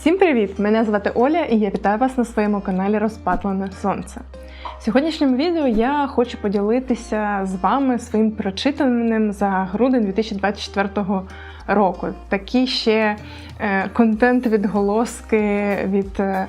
Всім привіт! Мене звати Оля і я вітаю вас на своєму каналі Розпатлене Сонце. В сьогоднішньому відео я хочу поділитися з вами своїм прочитаним за грудень 2024 року. Такі ще е, контент-відголоски від е,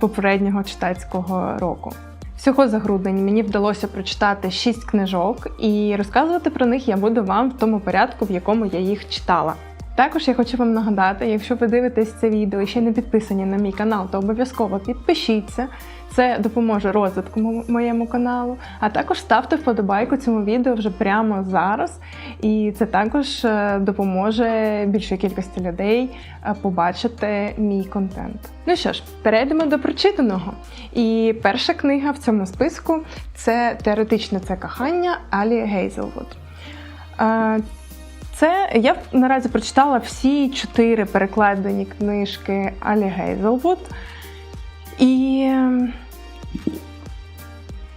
попереднього читацького року. Всього за грудень мені вдалося прочитати 6 книжок, і розказувати про них я буду вам в тому порядку, в якому я їх читала. Також я хочу вам нагадати, якщо ви дивитесь це відео і ще не підписані на мій канал, то обов'язково підпишіться. Це допоможе розвитку моєму каналу. А також ставте вподобайку цьому відео вже прямо зараз. І це також е, допоможе більшій кількості людей е, побачити мій контент. Ну що ж, перейдемо до прочитаного. І перша книга в цьому списку це теоретичне це кохання Алі Гейзелвуд. Е, Це я наразі прочитала всі чотири перекладені книжки Алі Гейзелвуд. І ем,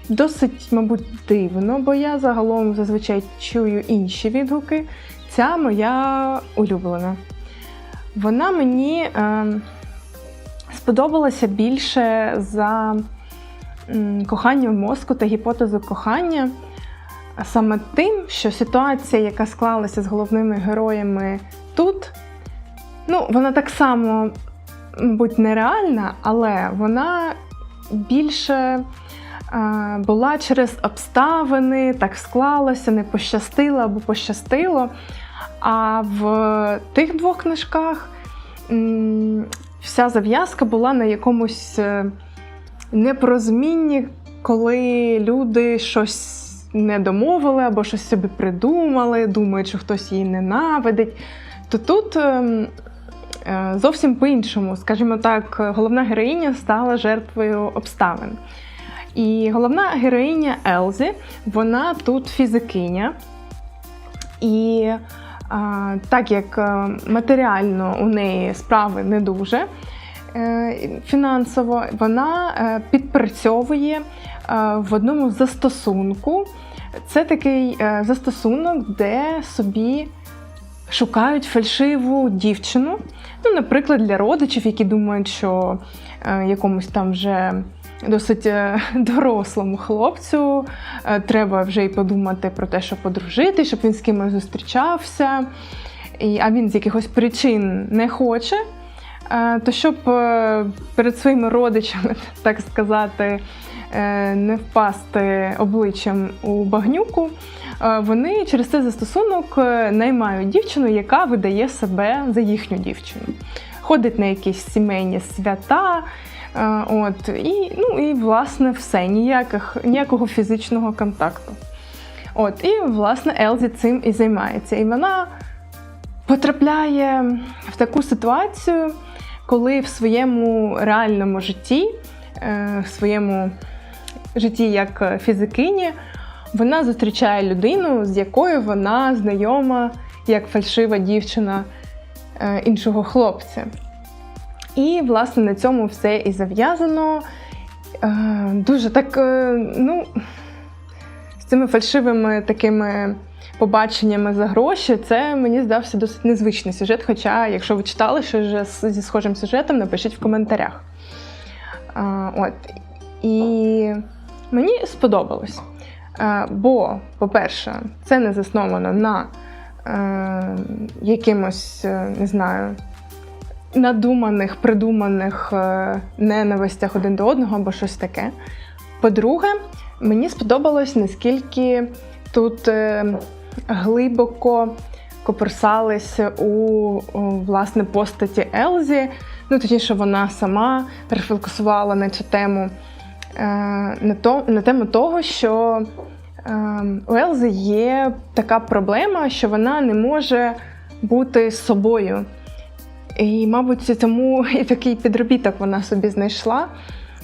досить, мабуть, дивно, бо я загалом зазвичай чую інші відгуки. Ця моя улюблена. Вона мені ем, сподобалася більше за кохання в мозку та гіпотезу кохання. Саме тим, що ситуація, яка склалася з головними героями тут, ну, вона так само, мабуть, нереальна, але вона більше була через обставини, так склалося, не пощастило або пощастило. А в тих двох книжках вся зав'язка була на якомусь е, непорозумінні, коли люди щось не домовили або щось собі придумали, думають, що хтось її ненавидить. То тут ем, е, зовсім по-іншому, скажімо так, головна героїня стала жертвою обставин. І головна героїня Елзі, вона тут фізикиня. І а, так як е, матеріально у неї справи не дуже е, фінансово, вона е, підпрацьовує е, в одному застосунку. Це такий е, застосунок, де собі шукають фальшиву дівчину. Ну, наприклад, для родичів, які думають, що е, якомусь там вже досить е, дорослому хлопцю треба вже й подумати про те, щоб подружити, щоб він з кимось зустрічався, а він з якихось причин не хоче. То щоб перед своїми родичами, так сказати, не впасти обличчям у багнюку, е, вони через цей застосунок е, наймають дівчину, яка видає себе за їхню дівчину. Ходить на якісь сімейні свята. е, От, і, ну, і власне все, ніяких, ніякого фізичного контакту. От, і, власне, Елзі цим і займається. І вона потрапляє в таку ситуацію, коли в своєму реальному житті, е, в своєму житті як фізикині, вона зустрічає людину, з якою вона знайома як фальшива дівчина е, іншого хлопця. І, власне, на цьому все і зав'язано. Е, Дуже так, е, ну, з цими фальшивими такими побаченнями за гроші, це мені здався досить незвичний сюжет. Хоча, якщо ви читали що вже зі схожим сюжетом, напишіть в коментарях. От. І мені сподобалось. Е, бо, по-перше, це не засновано на е, якимось, е, не знаю, надуманих, придуманих е, ненавистях один до одного або щось таке. По-друге, мені сподобалось, наскільки тут глибоко коперсались у, власне постаті Елзі. Ну, точніше, вона сама рефлексувала на цю тему, на, то, на тему того, що е, у Елзи є така проблема, що вона не може бути собою. І, мабуть, тому і такий підробіток вона собі знайшла.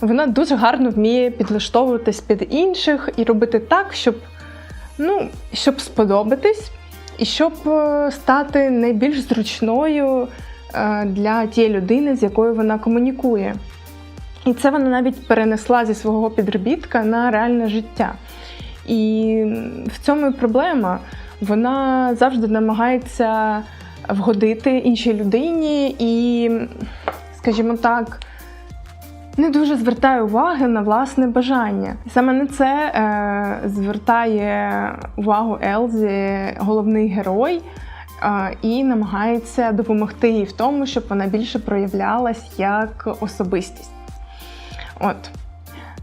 Вона дуже гарно вміє підлаштовуватись під інших і робити так, щоб, ну, щоб сподобатись, і щоб е, стати найбільш зручною е, для тієї людини, з якою вона комунікує. І це вона навіть перенесла зі свого підробітка на реальне життя. І в цьому і проблема. Вона завжди намагається вгодити іншій людині і, скажімо так, не дуже звертає уваги на власне бажання. Саме на це е, звертає увагу Елзі, головний герой, е, і намагається допомогти їй в тому, щоб вона більше проявлялась як особистість. От.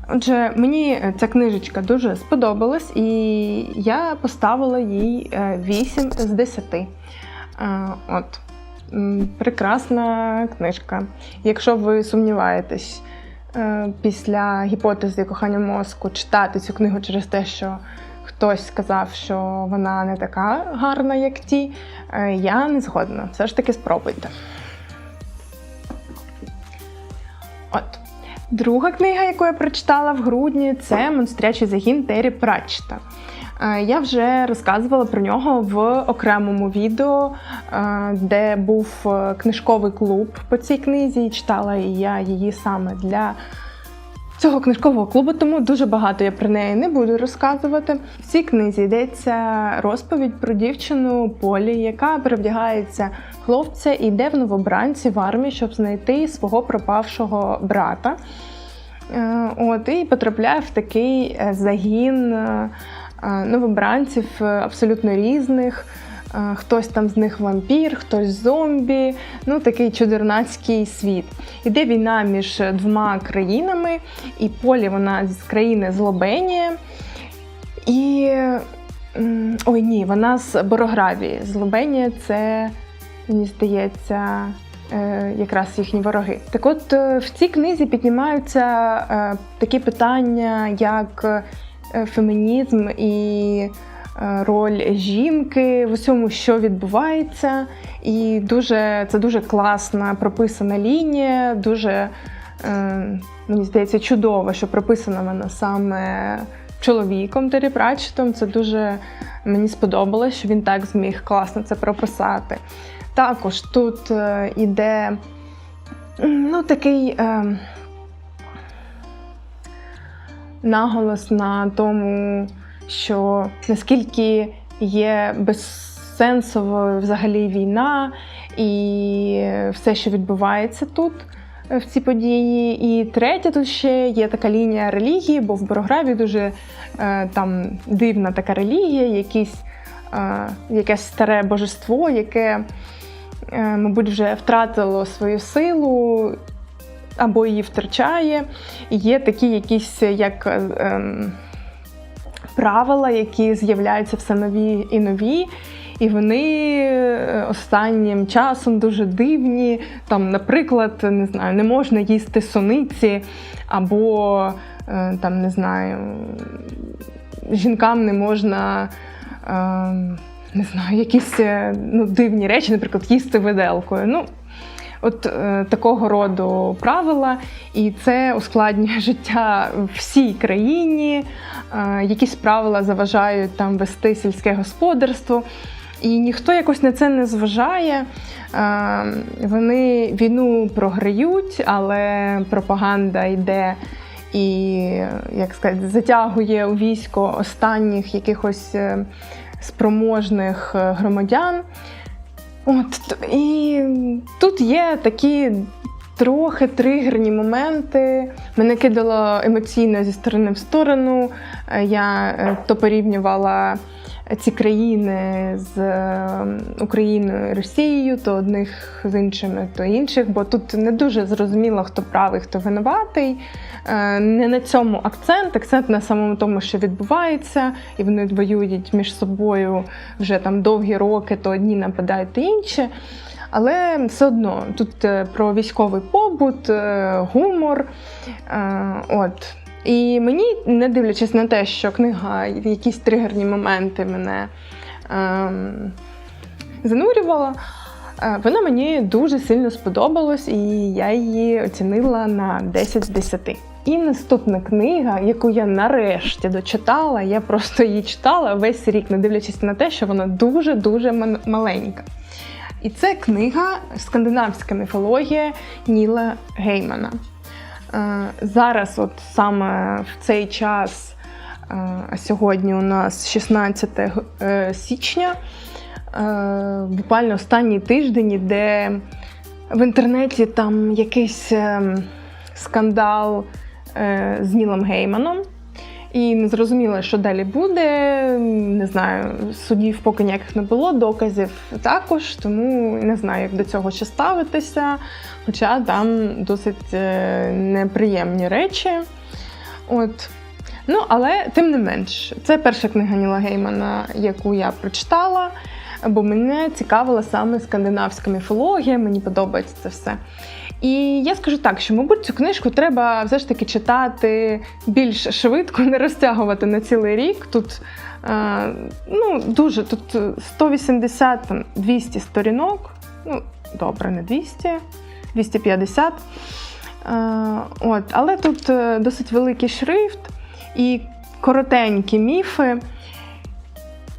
Отже, мені ця книжечка дуже сподобалась, і я поставила їй е, 8 з 10. Е, От. Прекрасна книжка. Якщо ви сумніваєтесь е, після гіпотези кохання мозку читати цю книгу через те, що хтось сказав, що вона не така гарна, як ті, е, я не згодна. Все ж таки спробуйте. От. Друга книга, яку я прочитала в грудні, це Монстрячий загін Террі Пратчета. Е, Я вже розказувала про нього в окремому відео, е, де був е, книжковий клуб по цій книзі, і читала я її саме для цього книжкового клубу, тому дуже багато я про неї не буду розказувати. В цій книзі йдеться розповідь про дівчину Полі, яка перевдягається хлопця і йде в новобранці в армії, щоб знайти свого пропавшого брата. Е, От, і потрапляє в такий е, загін е, новобранців абсолютно різних. Хтось там з них вампір, хтось зомбі, ну такий чудернацький світ. Іде війна між двома країнами, і Полі вона з країни Злобенія. І ой ні, вона з Борогравії. Злобенія це, мені здається, е, якраз їхні вороги. Так от е, в цій книзі піднімаються е, такі питання, як фемінізм і роль жінки в усьому, що відбувається. І дуже це дуже класна прописана лінія, дуже е, мені здається, чудово, що прописана вона саме чоловіком Террі Пратчетом. Це дуже мені сподобалось, що він так зміг класно це прописати. Також тут е, іде ну, такий е, наголос на тому, що наскільки є безсенсовою взагалі війна і все, що відбувається тут е, в ці події. І третє, тут ще є така лінія релігії, бо в Борограві дуже е, там дивна така релігія, якісь, е, якесь старе божество, яке, е, мабуть, вже втратило свою силу. Або її втрачає, і є такі якісь як е, ем, правила, які з'являються все нові і нові. І вони е, останнім часом дуже дивні. Там, наприклад, не знаю, не можна їсти сониці, або е, там не знаю, жінкам не можна. е, Не знаю, якісь е, ну, дивні речі, наприклад, їсти виделкою. Ну, от е, такого роду правила, і це ускладнює життя всій країні. Е, якісь правила заважають там вести сільське господарство. І ніхто якось на це не зважає. Е, Вони війну програють, але пропаганда йде і, як сказати, затягує у військо останніх якихось е, спроможних е, громадян. От і тут є такі трохи тригерні моменти. Мене кидало емоційно зі сторони в сторону. Е, Я е, то порівнювала ці країни з е, Україною і Росією, то одних з іншими, то інших, бо тут не дуже зрозуміло, хто правий, хто винуватий. Е, Не на цьому акцент, акцент на самому тому, що відбувається, і вони воюють між собою вже там довгі роки, то одні нападають, то інші. Але все одно тут е, про військовий побут, гумор. От. І мені, не дивлячись на те, що книга в якісь тригерні моменти мене ем, занурювала, е, вона мені дуже сильно сподобалась, і я її оцінила на 10 з 10. І наступна книга, яку я нарешті дочитала, я просто її читала весь рік, не дивлячись на те, що вона дуже-дуже маленька. І це книга Скандинавська міфологія Ніла Геймана. Е, Зараз, от саме в цей час, е, а сьогодні у нас 16 е, січня, буквально останній тиждень іде В інтернеті там якийсь скандал з Нілом Гейманом. І не зрозуміла, що далі буде. Не знаю, судів поки ніяких не було, доказів також, тому не знаю, як до цього ще ставитися. Хоча там досить е, неприємні речі. От. Ну, але тим не менш, це перша книга Ніла Геймана, яку я прочитала, бо мене цікавила саме скандинавська міфологія, мені подобається це все. І я скажу так, що, мабуть, цю книжку треба все ж таки читати більш швидко, не розтягувати на цілий рік. Тут е, ну, дуже тут 180 там, 200 сторінок. Ну, добре, не 200, 250. Е, от, але тут е, досить великий шрифт і коротенькі міфи.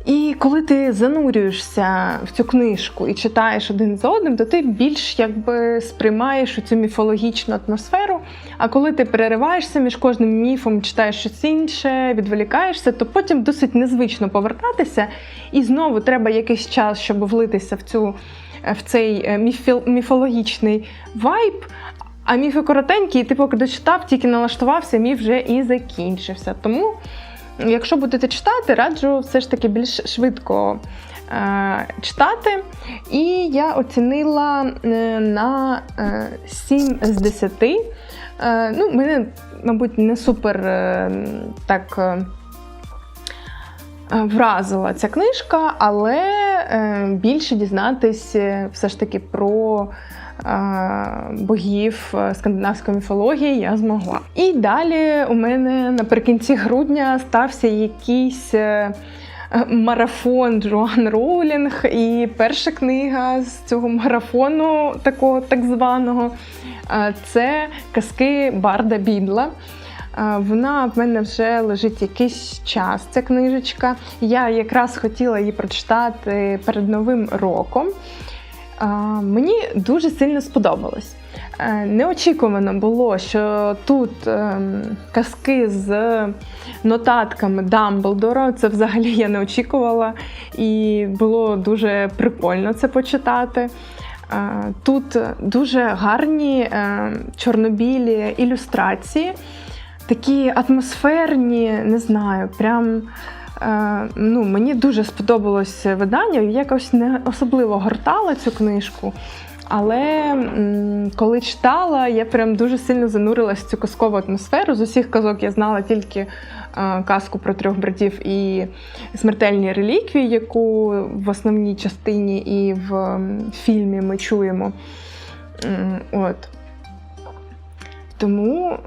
І коли ти занурюєшся в цю книжку і читаєш один за одним, то ти більш якби сприймаєш цю міфологічну атмосферу. А коли ти перериваєшся між кожним міфом, читаєш щось інше, відволікаєшся, то потім досить незвично повертатися. І знову треба якийсь час, щоб влитися в цю в цей е, міфологічний вайб. А міфи коротенькі, і ти поки дочитав, тільки налаштувався, міф вже і закінчився. Тому, якщо будете читати, раджу все ж таки більш швидко е, читати. І я оцінила е, на е, 7 з 10. Е, ну, мене, мабуть, не супер е, так. Е, Вразила ця книжка, але е, більше дізнатись е, все ж таки про богів скандинавської міфології я змогла. І далі у мене наприкінці грудня стався якийсь. Марафон Джоан Роулінг, і перша книга з цього марафону, такого так званого, це казки Барда Бідла. Вона в мене вже лежить якийсь час, ця книжечка. Я якраз хотіла її прочитати перед Новим роком. Мені дуже сильно сподобалось. Е, Неочікувано було, що тут ем, казки з нотатками Дамблдора. Це взагалі я не очікувала, і було дуже прикольно це почитати. Е, Тут дуже гарні е, чорнобілі ілюстрації такі атмосферні, не знаю, прям. е, Ну, мені дуже сподобалось видання. Якось не особливо гортала цю книжку. Але коли читала, я прям дуже сильно занурилась в цю казкову атмосферу. З усіх казок я знала тільки е, казку про трьох братів і смертельні реліквії, яку в основній частині і в фільмі ми чуємо. От. Тому.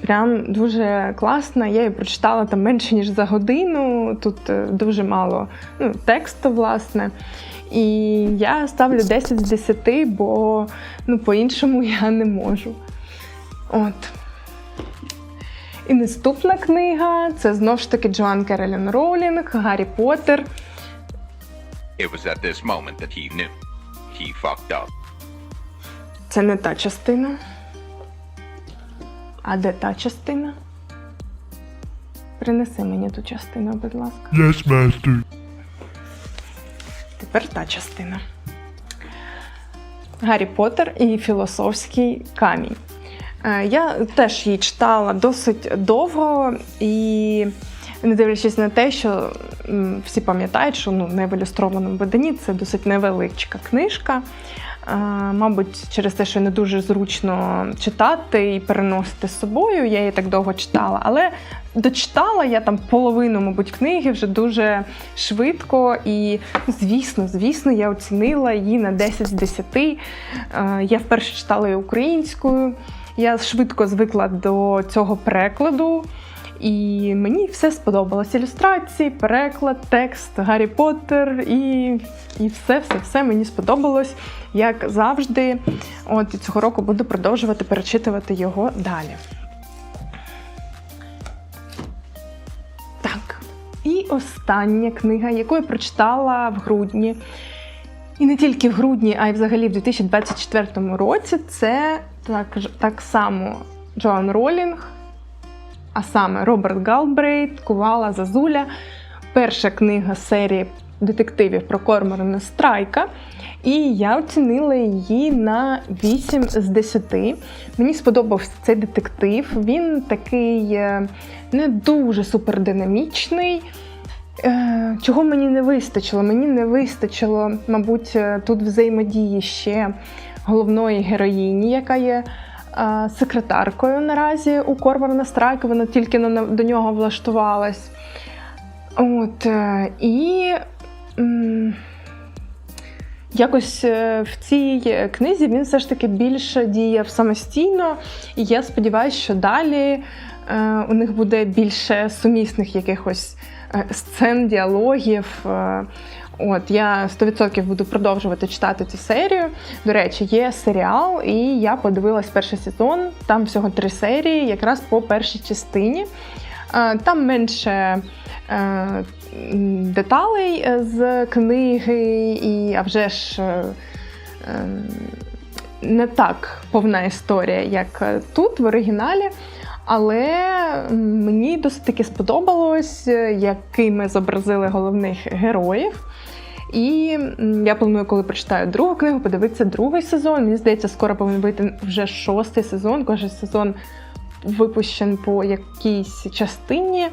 Прям дуже класна. Я її прочитала там менше ніж за годину. Тут е, дуже мало ну, тексту, власне. І я ставлю 10 з 10, бо ну, по-іншому я не можу. От. І наступна книга це знову ж таки Джоан Керолін Роулінг, Гаррі Поттер. It was at this moment that he knew. He fucked up. Це не та частина. А де та частина? Принеси мені ту частину, будь ласка. Yes, master. Тепер та частина. Гаррі Поттер і філософський камінь. Е, Я теж її читала досить довго і. Не дивлячись на те, що всі пам'ятають, що ну, не в ілюстрованому виданні це досить невеличка книжка. Мабуть, через те, що не дуже зручно читати і переносити з собою, я її так довго читала. Але дочитала я там половину, мабуть, книги вже дуже швидко. І, звісно, звісно, я оцінила її на 10 з 10. Е, Я вперше читала її українською. Я швидко звикла до цього перекладу. І мені все сподобалось. Ілюстрації, переклад, текст, Гаррі Поттер і, і все, все, все мені сподобалось, як завжди. От і цього року буду продовжувати перечитувати його далі. Так. І остання книга, яку я прочитала в грудні. І не тільки в грудні, а й взагалі в 2024 році, це так, так само Джоан Ролінг, а саме Роберт Галбрейт, Кувала Зазуля. Перша книга серії детективів про Корморана Страйка. І я оцінила її на 8 з 10. Мені сподобався цей детектив. Він такий е, не дуже супердинамічний. Е, Чого мені не вистачило? Мені не вистачило, мабуть, е, тут взаємодії ще головної героїні, яка є секретаркою наразі у Корморана Страйка. Вона тільки до нього влаштувалась. От, е, і якось е, в цій книзі він все ж таки більше діяв самостійно, і я сподіваюся, що далі е, у них буде більше сумісних якихось е, сцен, діалогів. От я 100% буду продовжувати читати цю серію. До речі, є серіал, і я подивилась перший сезон. Там всього три серії, якраз по першій частині. Е, Там менше е, деталей е, з книги, і а вже ж не так повна історія, як тут, в оригіналі. Але мені досить таки сподобалось, е, якими зобразили головних героїв. І я планую, коли прочитаю другу книгу, подивитися другий сезон. Мені здається, скоро повинен вийти вже шостий сезон. Кожен сезон випущен по якійсь частині.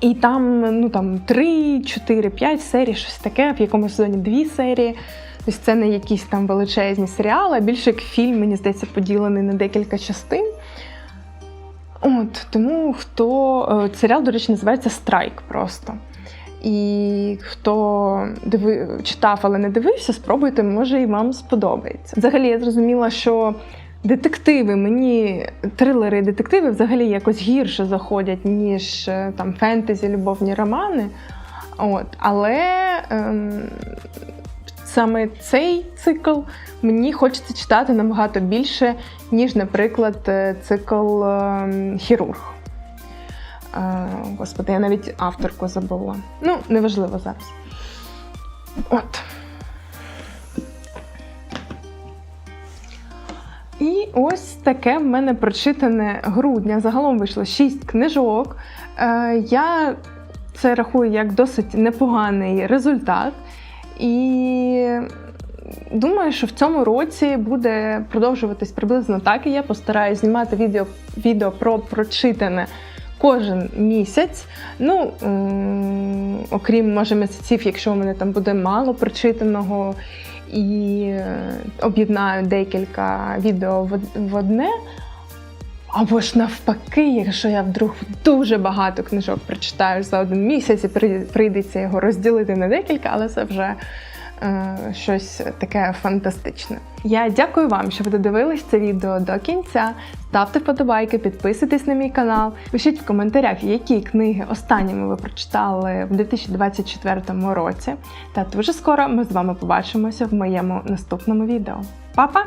І там, ну там 3, 4, 5 серій, щось таке, в якому сезоні дві серії. Тобто це не якісь там величезні серіали, а більше як фільм, мені здається, поділений на декілька частин. От, тому хто. е, Серіал, до речі, називається Страйк просто. І хто диви... читав, але не дивився, спробуйте, може і вам сподобається. Взагалі, я зрозуміла, що детективи мені трилери і детективи взагалі якось гірше заходять, ніж е, там фентезі, любовні романи. От, але ем, саме цей цикл мені хочеться читати набагато більше, ніж, наприклад, е, цикл ем, Хірург. Е, Господи, я навіть авторку забула. Ну, неважливо зараз. От. І ось таке в мене прочитане грудня. Загалом вийшло 6 книжок. Е, Я це рахую як досить непоганий результат. І думаю, що в цьому році буде продовжуватись приблизно так. І я постараюсь знімати відео, відео про прочитане кожен місяць. Ну, окрім може місяців, якщо у мене там буде мало прочитаного, і е, об'єднаю декілька відео в одне. Або ж навпаки, якщо я вдруг дуже багато книжок прочитаю за один місяць і прийдеться його розділити на декілька, але це вже е, щось таке фантастичне. Я дякую вам, що ви додивились це відео до кінця. Ставте вподобайки, підписуйтесь на мій канал, пишіть в коментарях, які книги останніми ви прочитали в 2024 році. Та дуже скоро ми з вами побачимося в моєму наступному відео. Па-па!